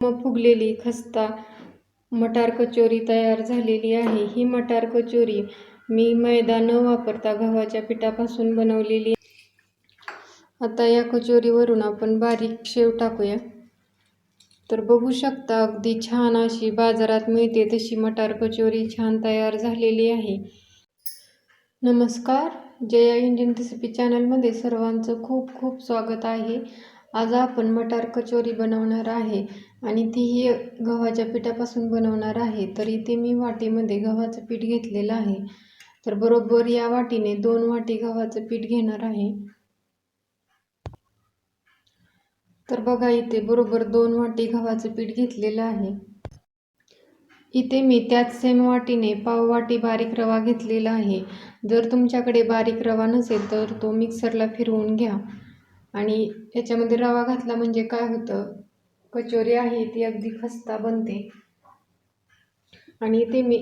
मग फुगलेली खस्ता मटार कचोरी तयार झालेली आहे. ही मटार कचोरी मी मैदा न वापरता गव्हाच्या पिठापासून बनवलेली आता या कचोरीवरून आपण बारीक शेव टाकूया. तर बघू शकता अगदी छान अशी बाजारात मिळते तशी मटार कचोरी छान तयार झालेली आहे. नमस्कार. जया इंडियन रेसिपी चॅनलमध्ये सर्वांचं खूप खूप स्वागत आहे. आज आपण मटार कचोरी बनवणार आहे आणि तीही गव्हाच्या पिठापासून बनवणार आहे तर इथे मी वाटीमध्ये गव्हाचं पीठ घेतलेलं आहे. तर बरोबर या वाटीने दोन वाटी गव्हाचं पीठ घेणार आहे. तर बघा इथे बरोबर दोन वाटी गव्हाचं पीठ घेतलेलं आहे. इथे मी त्याच सेम वाटीने पाव वाटी बारीक रवा घेतलेला आहे. जर तुमच्याकडे बारीक रवा नसेल तर तो मिक्सरला फिरवून घ्या. आणि याच्यामध्ये रवा घातला म्हणजे काय होतं? कचोरी आहे ती अगदी खस्ता बनते. आणि ते मी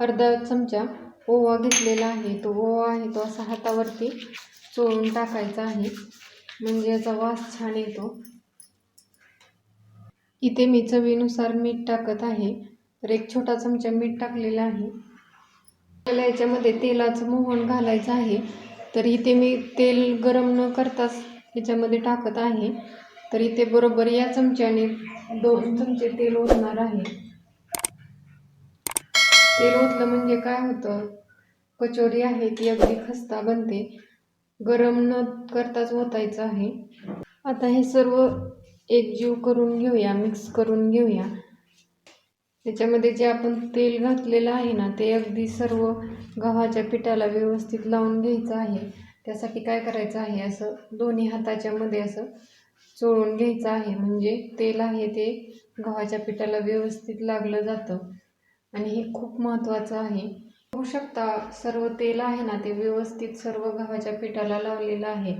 अर्धा चमचा ओवा घेतलेला आहे. तो ओवा आहे तो असा हातावरती चोळून टाकायचा आहे. म्हणजे याचा वास छान येतो. इथे मी चवीनुसार मीठ टाकत आहे. तर एक छोटा चमचा मीठ टाकलेला आहे. आपल्याला याच्यामध्ये तेलाचं मोहन घालायचं आहे. तर इथे मी तेल गरम न करताच ह्याच्यामध्ये टाकत आहे. तर इथे बरोबर या चमच्याने दोन चमचे तेल ओतणार आहे. तेल ओतलं म्हणजे काय होतं? कचोरी आहे ती अगदी खस्ता बनते. गरम न करताच ओतायचं आहे. आता हे सर्व एकजीव करून घेऊया मिक्स करून घेऊया. त्याच्यामध्ये जे आपण तेल घातलेलं आहे ना ते अगदी सर्व गव्हाच्या पिठाला व्यवस्थित लावून घ्यायचं आहे. त्यासाठी काय करायचं आहे? असं दोन्ही हाताच्या मध्ये असं चोळून घ्यायचं आहे. म्हणजे तेल आहे ते गव्हाच्या पिठाला व्यवस्थित लागलं जातं. आणि हे खूप महत्त्वाचं आहे. बघू शकता सर्व तेल आहे ना ते व्यवस्थित सर्व गव्हाच्या पिठाला लावलेलं आहे.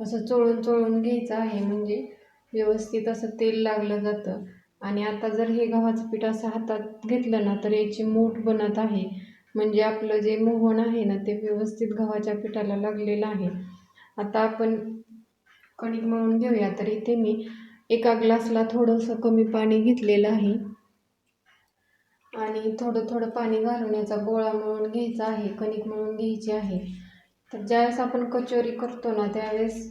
असं चोळून चोळून घ्यायचं आहे. म्हणजे व्यवस्थित असं तेल लागलं जातं. आणि आता जर हे गव्हाचं पीठ असं हातात घेतलं ना तर याची मूठ बनत आहे. म्हणजे आपलं जे मोहन आहे ना ते व्यवस्थित गव्हाच्या पिठाला लागलेलं आहे. आता आपण कणिक मळून घेऊया. तर इथे मी एका ग्लासला थोडंसं कमी पाणी घेतलेलं आहे. आणि थोडं थोडं पाणी घालून याचा गोळा मळून घ्यायचा आहे. कणिक मळून घ्यायची आहे. तर ज्यावेळेस आपण कचोरी करतो ना त्यावेळेस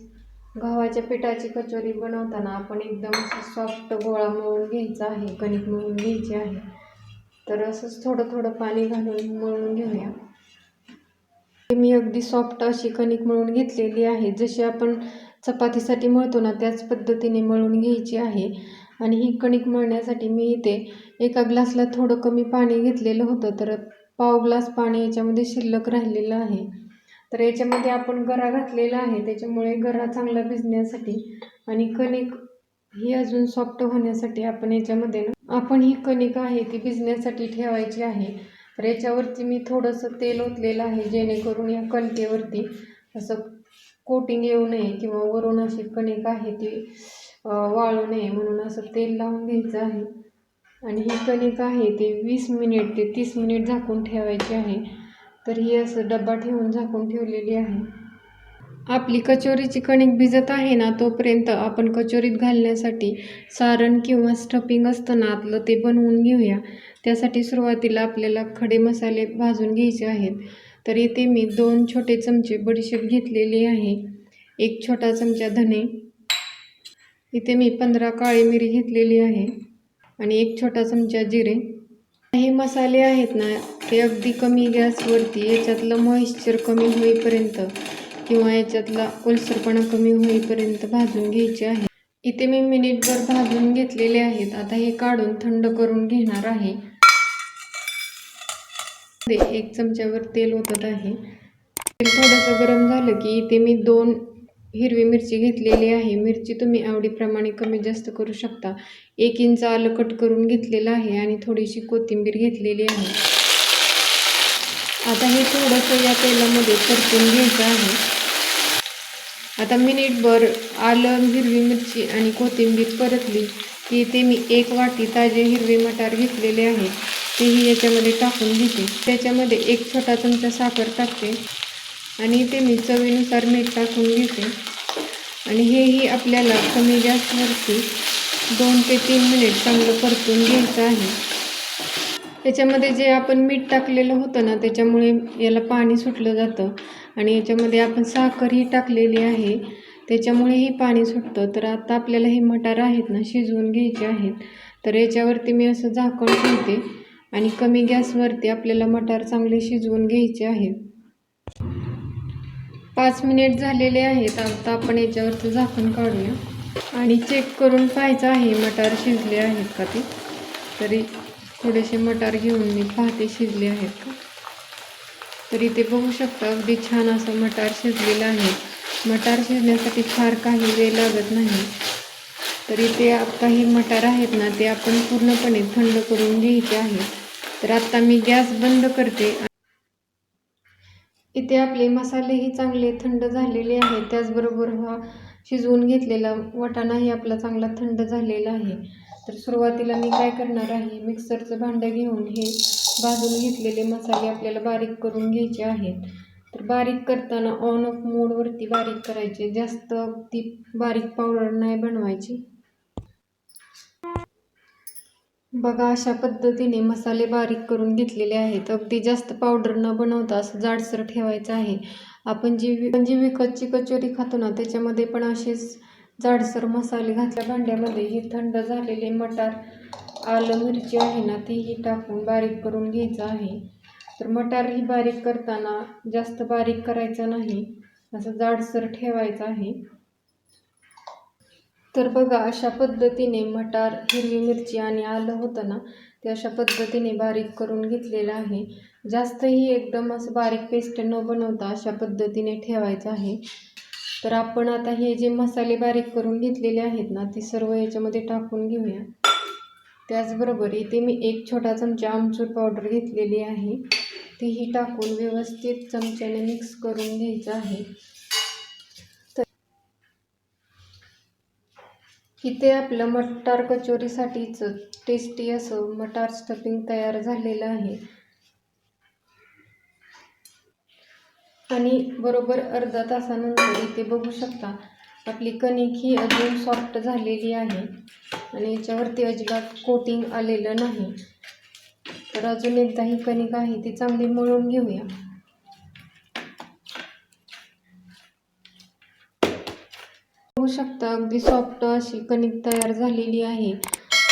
गव्हाच्या पिठाची कचोरी बनवताना आपण एकदम सॉफ्ट गोळा मळून घ्यायचा आहे. कणिक मळून घ्यायची आहे. तर असंच थोडं थोडं पाणी घालून मळून घेऊया. मी अगदी सॉफ्ट अशी कणिक मळून घेतलेली आहे. जशी आपण चपातीसाठी मळतो ना त्याच पद्धतीने मळून घ्यायची आहे. आणि ही कणिक मळण्यासाठी मी इथे एका ग्लासला थोडं कमी पाणी घेतलेलं होतं. तर पाव ग्लास पाणी याच्यामध्ये शिल्लक राहिलेलं आहे. तर याच्यामध्ये आपण गरा घातलेला आहे. त्याच्यामुळे गरा चांगला भिजण्यासाठी आणि कणिक ही अजून सॉफ्ट होण्यासाठी आपण याच्यामध्ये ना आपण ही कणिक आहे ती भिजण्यासाठी ठेवायची आहे. तर याच्यावरती मी थोडंसं तेल ओतलेलं आहे जेणेकरून या कणकेवरती असं कोटिंग येऊ नये किंवा वरून अशी कणिक आहे ती वाळू नये म्हणून असं तेल लावून घ्यायचं आहे. आणि ही कणिक आहे ते वीस मिनिट ते तीस मिनिट झाकून ठेवायची आहे. तर ही असं डब्बा ठेवून झाकून ठेवलेली आहे. आपली कचोरीची कणिक भिजत आहे ना तोपर्यंत आपण कचोरीत घालण्यासाठी सारण किंवा स्टफिंग असतं ना आतलं ते बनवून घेऊया. त्यासाठी सुरुवातीला आपल्याला खडे मसाले भाजून घ्यायचे आहेत. तर इथे मी दोन छोटे चमचे बडीशेप घेतलेली आहे. एक छोटा चमचा धने. इथे मी पंधरा काळी मिरी घेतलेली आहे. आणि एक छोटा चमचा जिरे. हे मसाले आहेत ना ते अगदी कमी गॅसवरती याच्यातलं मॉइश्चर कमी होईपर्यंत किंवा याच्यातला ओलसरपणा कमी होईपर्यंत भाजून घ्यायचे आहे. इथे मी मिनिटभर भाजून घेतलेले आहेत. आता हे काढून थंड करून घेणार आहे. एक चमच्यावर तेल ओतत आहे. तेल थोडंसं गरम झालं की इथे मी दोन हिरवी मिरची घेतलेली आहे. मिरची तुम्ही आवडीप्रमाणे कमी जास्त करू शकता. एक इंच आलं कट करून घेतलेलं आहे आणि थोडीशी कोथिंबीर घेतलेली आहे. आता हे थोडंसं या तेलामध्ये परतून घ्यायचं आहे. आता मिनिटभर आलं हिरवी मिरची आणि कोथिंबीर परतली. की ते मी एक वाटी ताजे हिरवे मटार घेतलेले आहे तेही याच्यामध्ये टाकून घेते. त्याच्यामध्ये एक छोटा चमचा साखर टाकते. आणि ते मी चवीनुसार मीठ टाकून घेते. आणि हेही आपल्याला कमी गॅसवरती दोन ते तीन मिनिट चांगलं परतून घ्यायचं आहे. याच्यामध्ये जे आपण मीठ टाकलेलं होतं ना त्याच्यामुळे याला पाणी सुटलं जातं. आणि याच्यामध्ये आपण साखरही टाकलेली आहे. त्याच्यामुळेही पाणी सुटतं. तर आता आपल्याला हे मटार आहेत ना शिजवून घ्यायचे आहेत. तर याच्यावरती मी असं झाकण ठेवते आणि कमी गॅसवरती आपल्याला मटार चांगले शिजवून घ्यायचे आहेत. पाच मिनिट झालेले आहेत. आता आपण याच्यावरचं झाकण काढूया. आणि चेक करून पाहायचं आहे मटार शिजले आहेत का ते. तरी थोडेसे मटार घेऊन मी पाहते शिजले आहेत का. तर इथे बघू शकता अगदी छान असं मटार शिजलेलं आहे. मटार शिजण्यासाठी फार काही वेळ लागत नाही. तर इथे आत्ता हे मटार आहेत ना ते आपण पूर्णपणे थंड करून घ्यायचे आहेत. तर आत्ता मी गॅस बंद करते इथे आपले मसालेही चांगले थंड झालेले आहेत. त्याचबरोबर हा शिजवून घेतलेला वाटाणाही आपला चांगला थंड झालेला आहे. तर सुरुवातीला मी काय करणार आहे? मिक्सरचं भांडं घेऊन हे भाजून घेतलेले मसाले आपल्याला बारीक करून घ्यायचे आहेत. तर बारीक करताना ऑन ऑफ मोडवरती बारीक करायचे. जास्त ती बारीक पावडर नाही बनवायची. बघा अशा पद्धतीने मसाले बारीक करून घेतलेले आहेत. अगदी जास्त पावडर न बनवता असं जाडसर ठेवायचं आहे. आपण जी आपण जी विकतची कचोरी खातो ना त्याच्यामध्ये पण असेच जाडसर मसाले घातल्या भांड्यामध्ये ही थंड झालेले मटार आलं मिरची आहे ना तीही टाकून बारीक करून घ्यायचं आहे. तर मटार ही बारीक करताना जास्त बारीक करायचं नाही. असं जाडसर ठेवायचं आहे. तर बघा अशा पद्धतीने मटार हिरवी मिरची आणि आलं होतं ना ते अशा पद्धतीने बारीक करून घेतलेलं आहे. जास्तही एकदम असं बारीक पेस्ट न बनवता अशा पद्धतीने ठेवायचं आहे. तर आपण आता हे जे मसाले बारीक करून घेतलेले आहेत ना ते सर्व याच्यामध्ये टाकून घेऊया. त्याचबरोबर इथे मी एक छोटा चमचा आमचूर पावडर घेतलेली आहे. तीही टाकून व्यवस्थित चमच्याने मिक्स करून घ्यायचं आहे. इथे आपलं मटार कचोरीसाठीचं टेस्टी असं मटार स्टफिंग तयार झालेलं आहे. आणि बरोबर अर्धा तासानंतर इथे बघू शकता आपली कणिक ही अजून सॉफ्ट झालेली आहे. आणि याच्यावरती अजिबात कोटिंग आलेलं नाही. तर अजून एकदा ही कणिक आहे ती चांगली मळून घेऊया. बघू शकता. अगदी सॉफ्ट अशी कणिक तयार झालेली आहे.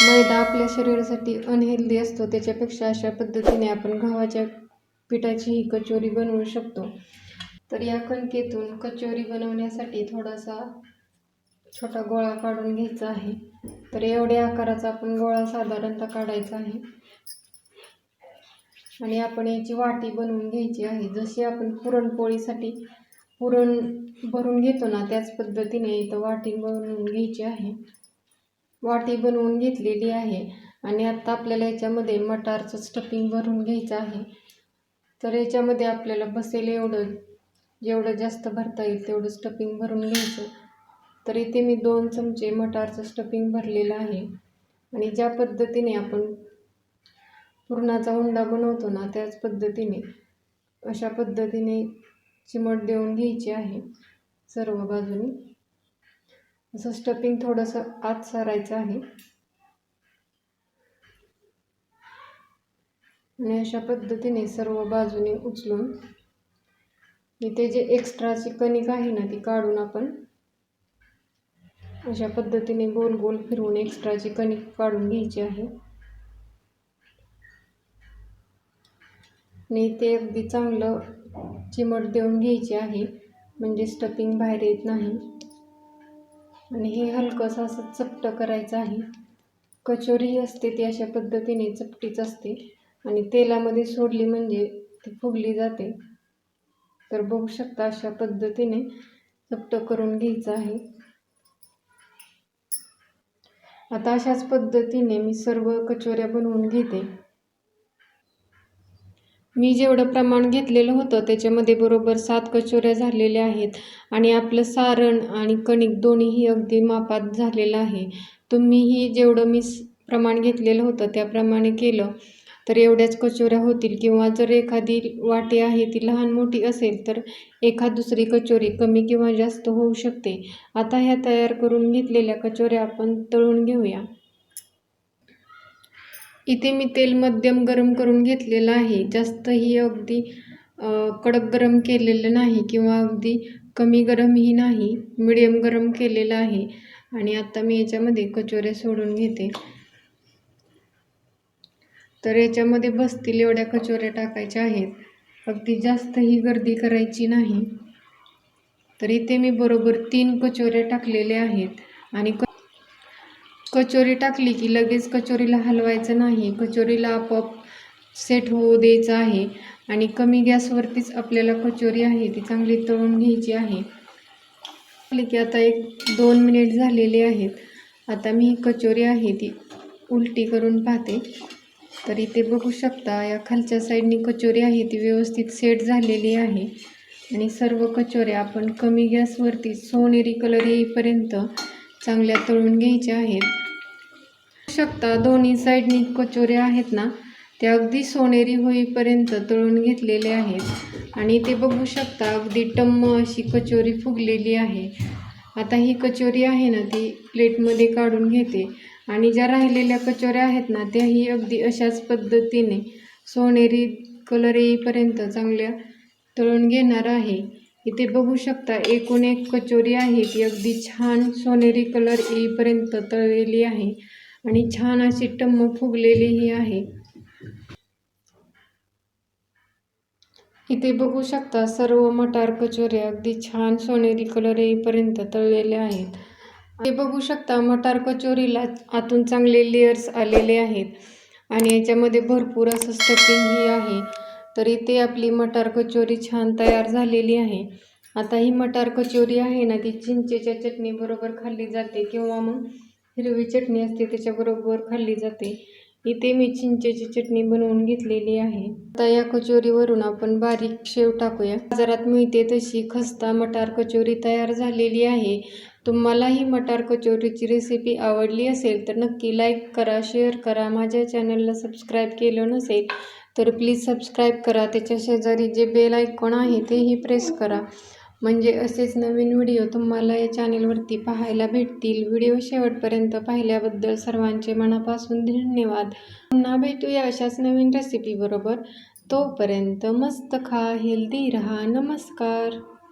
मैदा आपल्या शरीरासाठी अनहेल्दी असतो. त्याच्यापेक्षा अशा पद्धतीने आपण गव्हाच्या पिठाची ही कचोरी बनवू शकतो. तर या कणकेतून कचोरी बनवण्यासाठी थोडासा छोटा गोळा काढून घ्यायचा आहे. तर एवढ्या आकाराचा आपण गोळा साधारणतः काढायचा आहे. आणि आपण याची वाटी बनवून घ्यायची आहे. जशी आपण पुरणपोळीसाठी पुरण भरून घेतो ना त्याच पद्धतीने इथं वाटी बनवून घ्यायची आहे. वाटी बनवून घेतलेली आहे आणि आत्ता आपल्याला याच्यामध्ये मटारचं स्टफिंग भरून घ्यायचं आहे. तर याच्यामध्ये आपल्याला बसेल एवढं जेवढं जास्त भरता येईल तेवढं स्टफिंग भरून घ्यायचं. तर इथे मी दोन चमचे मटारचं स्टफिंग भरलेलं आहे. आणि ज्या पद्धतीने आपण पुरणाचा हुंडा बनवतो ना त्याच पद्धतीने अशा पद्धतीने चिमट देऊन घ्यायची आहे सर्व बाजूनी. असं स्टपिंग थोडंसं आत सारायचं आहे. आणि अशा पद्धतीने सर्व बाजूने उचलून इथे जे एक्स्ट्राची कणिक आहे ना ती काढून आपण अशा पद्धतीने गोल गोल फिरवून एक्स्ट्राची कणिक काढून घ्यायची आहे. आणि ते अगदी चांगलं चिमट देऊन घ्यायची आहे म्हणजे स्टफिंग बाहेर येत नाही. आणि हे हलकंसं असं चपटं करायचं आहे. कचोरी असते ती अशा पद्धतीने चपटीच असते. आणि तेलामध्ये सोडली म्हणजे ती फुगली जाते. तर बघू शकता अशा पद्धतीने चपटं करून घ्यायचं आहे. आता अशाच पद्धतीने मी सर्व कचोऱ्या बनवून घेते. मी जेवढं प्रमाण घेतलेलं होतं त्याच्यामध्ये बरोबर सात कचोऱ्या झालेल्या आहेत आणि आपलं सारण आणि कणिक दोन्हीही अगदी मापात झालेलं आहे. तुम्हीही जेवढं मी प्रमाण घेतलेलं होतं त्याप्रमाणे केलं. तर एवढ्याच कचोऱ्या होतील किंवा जर एखादी वाटी आहे ती लहान मोठी असेल तर एखाद दुसरी कचोरी कमी किंवा जास्त होऊ शकते. आता ह्या तयार करून घेतलेल्या कचोऱ्या आपण तळून घेऊया. इथे मी तेल मध्यम गरम करून घेतलेलं आहे. जास्तही अगदी कडक गरम केलेलं नाही किंवा अगदी कमी गरमही नाही. मिडियम गरम केलेलं आहे. आणि आता मी याच्यामध्ये कचोऱ्या सोडून घेते. तर याच्यामध्ये बसतील एवढ्या कचोऱ्या टाकायच्या आहेत. अगदी जास्तही गर्दी करायची नाही. तर इथे मी बरोबर तीन कचोऱ्या टाकलेल्या आहेत. आणि क कचोरी टाकली की लगेच कचोरीला हलवायचं नाही. कचोरीला आपोआप सेट होऊ द्यायचं आहे आणि कमी गॅसवरतीच आपल्याला कचोरी आहे ती चांगली तळून घ्यायची आहे. टाकली की आता एक दोन मिनिट झालेले आहेत. आता मी ही कचोरी आहे ती उलटी करून पाहते. तर इथे बघू शकता या खालच्या साईडनी कचोरी आहे ती व्यवस्थित सेट झालेली आहे. आणि सर्व कचोऱ्या आपण कमी गॅसवरती सोनेरी कलर येईपर्यंत चांगल्या तळून घ्यायच्या आहेत. शकता. दोन्ही साईडनी कचोऱ्या आहेत ना त्या अगदी सोनेरी होईपर्यंत तळून घेतलेले आहेत. आणि ते बघू शकता अगदी टम्म अशी कचोरी फुगलेली आहे. आता ही कचोरी आहे ना ती प्लेटमध्ये काढून घेते. आणि ज्या राहिलेल्या कचोऱ्या आहेत ना त्याही अगदी अशाच पद्धतीने सोनेरी कलर येईपर्यंत चांगल्या तळून घेणार आहे. इथे बघू शकता एकूण एक कचोरी आहे. ती अगदी छान सोनेरी कलर येईपर्यंत तळलेली आहे. आणि छान अशी टम्म फुगलेलीही आहे. इथे बघू शकता सर्व मटार कचोरे अगदी छान सोनेरी कलर येईपर्यंत तळलेले आहेत. हे बघू शकता मटार कचोरीला आतून चांगले लेयर्स आलेले आहेत आणि याच्यामध्ये भरपूर असं स्टफिंगही आहे. तर इथे आपली मटार कचोरी छान तयार झालेली आहे. आता ही मटार कचोरी आहे ना ती चिंचेच्या चटणीबरोबर खाल्ली जाते किंवा मग हिरवी चटणी असते त्याच्याबरोबर खाल्ली जाते. इथे मी चिंचेची चटणी बनवून घेतलेली आहे. आता या कचोरीवरून आपण बारीक शेव टाकूया. बाजारात मिळते तशी खस्ता मटार कचोरी तयार झालेली आहे. तुम्हाला ही मटार कचोरीची रेसिपी आवडली असेल तर नक्की लाईक करा शेअर करा. माझ्या चॅनलला सबस्क्राईब केलं नसेल तर प्लीज सबस्क्राईब करा. त्याच्या शेजारी जे बेल आयकॉन आहे तेही प्रेस करा. म्हणजे असेच नवीन व्हिडिओ तुम्हाला या चॅनेलवरती पाहायला भेटतील. व्हिडिओ शेवटपर्यंत पाहिल्याबद्दल सर्वांचे मनापासून धन्यवाद. पुन्हा भेटूया अशाच नवीन रेसिपीबरोबर तोपर्यंत मस्त खा हेल्दी रहा. नमस्कार.